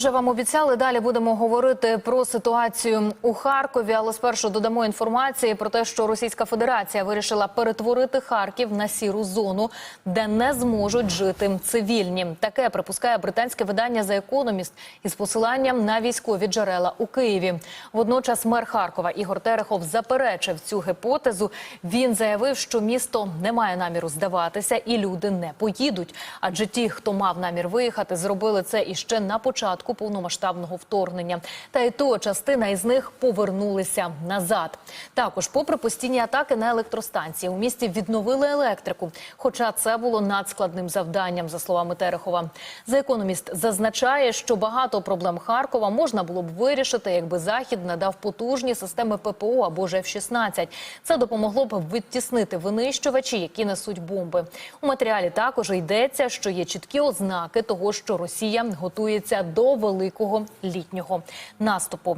Вже вам обіцяли далі будемо говорити про ситуацію у Харкові, але спершу додамо інформації про те, що Російська Федерація вирішила перетворити Харків на сіру зону, де не зможуть жити цивільні. Таке припускає британське видання за економіст із посиланням на військові джерела у Києві. Водночас мер Харкова Ігор Терехов заперечив цю гіпотезу. Він заявив, що місто не має наміру здаватися, і люди не поїдуть. Адже ті, хто мав намір виїхати, зробили це іще на початку повномасштабного вторгнення. Та й то частина із них повернулися назад. Також, попри постійні атаки на електростанції, у місті відновили електрику. Хоча це було надскладним завданням, за словами Терехова. За економіст зазначає, що багато проблем Харкова можна було б вирішити, якби захід надав потужні системи ППО або ж F-16. Це допомогло б відтіснити винищувачі, які несуть бомби. У матеріалі також йдеться, що є чіткі ознаки того, що Росія готується до великого літнього наступу.